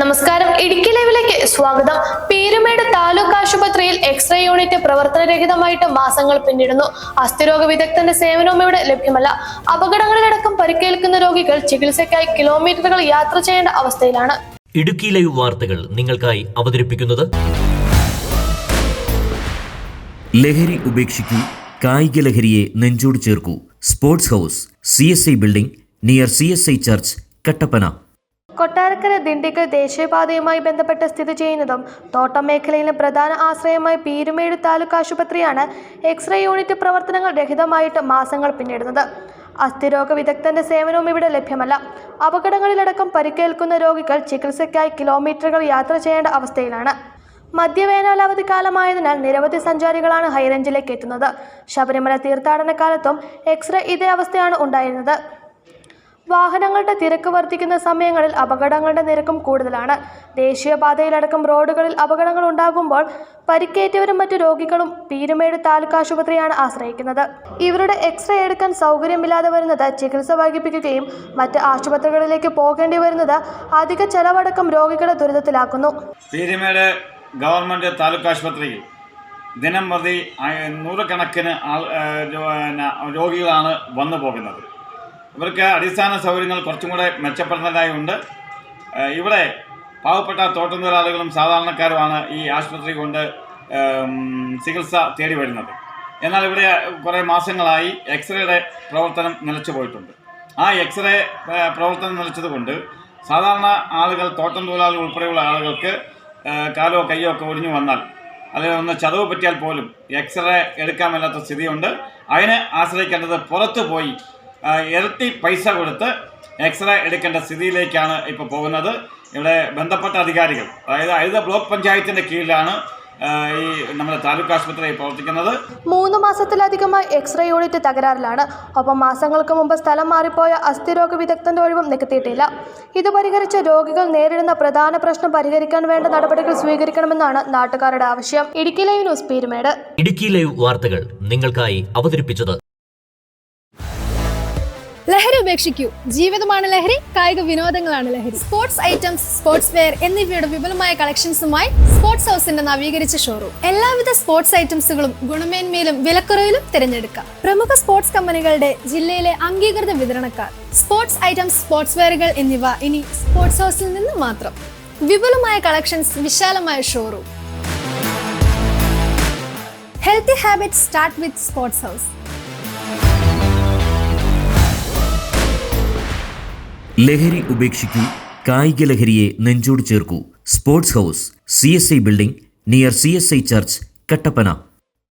നമസ്കാരം. ഇടുക്കി ലൈവിലേക്ക് സ്വാഗതം. പീരുമേട് താലൂക്ക് ആശുപത്രിയിൽ എക്സ്റേ യൂണിറ്റ് പ്രവർത്തനരഹിതമായിട്ട് മാസങ്ങൾ പിന്നിടുന്നു. അസ്ഥിരോഗ വിദഗ്ധന്റെ സേവനവും ഇവിടെ ലഭ്യമല്ല. അപകടങ്ങളിലടക്കം പരിക്കേൽക്കുന്ന രോഗികൾ ചികിത്സയ്ക്കായി കിലോമീറ്ററുകൾ യാത്ര ചെയ്യേണ്ട അവസ്ഥയിലാണ്. ഇടുക്കി ലൈവ് വാർത്തകൾ നിങ്ങൾക്കായി അവതരിപ്പിക്കുന്നത് ലഹരി ഉപേക്ഷിക്കൂ കായിക ലഹരിയെ നെഞ്ചോട് ചേർക്കൂ. Sports house C S I building near C S I church Kattappana. Kottarakkara Dindigul ദേശീയപാതയുമായി ബന്ധപ്പെട്ട് സ്ഥിതി ചെയ്യുന്നതും തോട്ടം മേഖലയിലെ പ്രധാന ആശ്രയമായ പീരുമേട് താലൂക്ക് ആശുപത്രിയാണ് എക്സ്റേ യൂണിറ്റ് പ്രവർത്തനങ്ങൾ രഹിതമായിട്ട് മാസങ്ങൾ പിന്നിടുന്നത്. അസ്ഥിരോഗ വിദഗ്ധന്റെ സേവനവും ഇവിടെ ലഭ്യമല്ല. അപകടങ്ങളിലടക്കം പരിക്കേൽക്കുന്ന രോഗികൾ ചികിത്സയ്ക്കായി കിലോമീറ്ററുകൾ യാത്ര ചെയ്യേണ്ട അവസ്ഥയിലാണ്. മധ്യവേനലാവധി കാലമായതിനാൽ നിരവധി സഞ്ചാരികളാണ് ഹൈറേഞ്ചിലേക്ക് എത്തുന്നത്. ശബരിമല തീർത്ഥാടന കാലത്തും എക്സ്റേ ഇതേ അവസ്ഥയാണ് ഉണ്ടായിരുന്നത്. വാഹനങ്ങളുടെ തിരക്ക് വർദ്ധിക്കുന്ന സമയങ്ങളിൽ അപകടങ്ങളുടെ നിരക്കും കൂടുതലാണ്. ദേശീയപാതയിലടക്കം റോഡുകളിൽ അപകടങ്ങൾ ഉണ്ടാകുമ്പോൾ പരിക്കേറ്റവരും മറ്റു രോഗികളും പീരുമേട് താലൂക്ക് ആശുപത്രിയാണ് ആശ്രയിക്കുന്നത്. ഇവരുടെ എക്സ്റേ എടുക്കാൻ സൗകര്യമില്ലാതെ വരുന്നത് ചികിത്സ വൈകിപ്പിക്കുകയും മറ്റ് ആശുപത്രികളിലേക്ക് പോകേണ്ടി വരുന്നത് അധിക ചെലവടക്കം രോഗികളെ ദുരിതത്തിലാക്കുന്നു. പീരുമേട് ഗവൺമെന്റ് താലൂക്ക് ആശുപത്രിയിൽ ദിനം പ്രതി നൂറുകണക്കിന് രോഗികളാണ് വന്നു പോകുന്നത് ഇവർക്ക് അടിസ്ഥാന സൗകര്യങ്ങൾ കുറച്ചും കൂടെ മെച്ചപ്പെടുന്നതായി ഉണ്ട്. ഇവിടെ പാവപ്പെട്ട തോട്ടം തൊഴിലാളികളും സാധാരണക്കാരുമാണ് ഈ ആശുപത്രി കൊണ്ട് ചികിത്സ തേടി വരുന്നത്. എന്നാൽ ഇവിടെ കുറേ മാസങ്ങളായി എക്സ്റേയുടെ പ്രവർത്തനം നിലച്ചു പോയിട്ടുണ്ട്. ആ എക്സ്റേ പ്രവർത്തനം നിലച്ചതുകൊണ്ട് സാധാരണ ആളുകൾ തോട്ടം തൊഴിലാളികൾ ഉൾപ്പെടെയുള്ള ആളുകൾക്ക് കാലോ കയ്യോ ഒക്കെ ഒടിഞ്ഞു വന്നാൽ അതിൽ ഒന്ന് ചതവ് പറ്റിയാൽ പോലും എക്സ്റേ എടുക്കാൻ മേലാത്ത സ്ഥിതിയുണ്ട്. അതിനെ ആശ്രയിക്കേണ്ടത് പുറത്തു പോയി ഇരട്ടി പൈസ കൊടുത്ത് എക്സ്റേ എടുക്കേണ്ട സ്ഥിതിയിലേക്കാണ് ഇപ്പോൾ പോകുന്നത്. ഇവിടെ ബന്ധപ്പെട്ട അധികാരികൾ അതായത് അഴുത ബ്ലോക്ക് പഞ്ചായത്തിന്റെ കീഴിലാണ് ഈ നമ്മുടെ താലൂക്ക് ആശുപത്രി പ്രവർത്തിക്കുന്നത്. മൂന്ന് മാസത്തിലധികമായി എക്സ്റേ യൂണിറ്റ് തകരാറിലാണ്. ഒപ്പം മാസങ്ങൾക്ക് മുമ്പ് സ്ഥലം മാറിപ്പോയ അസ്ഥിരോഗ വിദഗ്ധന്റെ ഒഴിവും നികത്തിയിട്ടില്ല. ഇത് പരിഹരിച്ച് രോഗികൾ നേരിടുന്ന പ്രധാന പ്രശ്നം പരിഹരിക്കാൻ വേണ്ട നടപടികൾ സ്വീകരിക്കണമെന്നാണ് നാട്ടുകാരുടെ ആവശ്യം. Idukki live news Peermade. Idukki live വാർത്തകൾ നിങ്ങൾക്കായി അവതരിപ്പിച്ചത് ലഹരി ഉപേക്ഷിക്കൂ. ജീവിതമാണ് ലഹരി കായിക വിനോദങ്ങളാണ് ലഹരി. സ്പോർട്സ് ഐറ്റംസ് സ്പോർട്സ് വെയർ എന്നിവയുടെ വിപുലമായ കളക്ഷൻസുമായി സ്പോർട്സ് ഹൗസിന്റെ നവീകരിച്ച ഷോറൂം. എല്ലാവിധ സ്പോർട്സ് ഐറ്റംസുകളും ഗുണമേന്മയിലും വിലക്കുറവിലും തിരഞ്ഞെടുക്കാം. പ്രമുഖ സ്പോർട്സ് കമ്പനികളുടെ ജില്ലയിലെ അംഗീകൃത വിതരണക്കാർ സ്പോർട്സ് ഐറ്റംസ് സ്പോർട്സ് വെയറുകൾ എന്നിവ ഇനി സ്പോർട്സ് ഹൗസിൽ നിന്ന് മാത്രം. വിപുലമായ കളക്ഷൻസ് വിശാലമായ showroom. Healthy habits start with sports house. ലഹരി ഉപേക്ഷിക്കൂ കായിക ലഹരിയെ നെഞ്ചോട് ചേർക്കൂ. Sports house C building near C church Kattappana.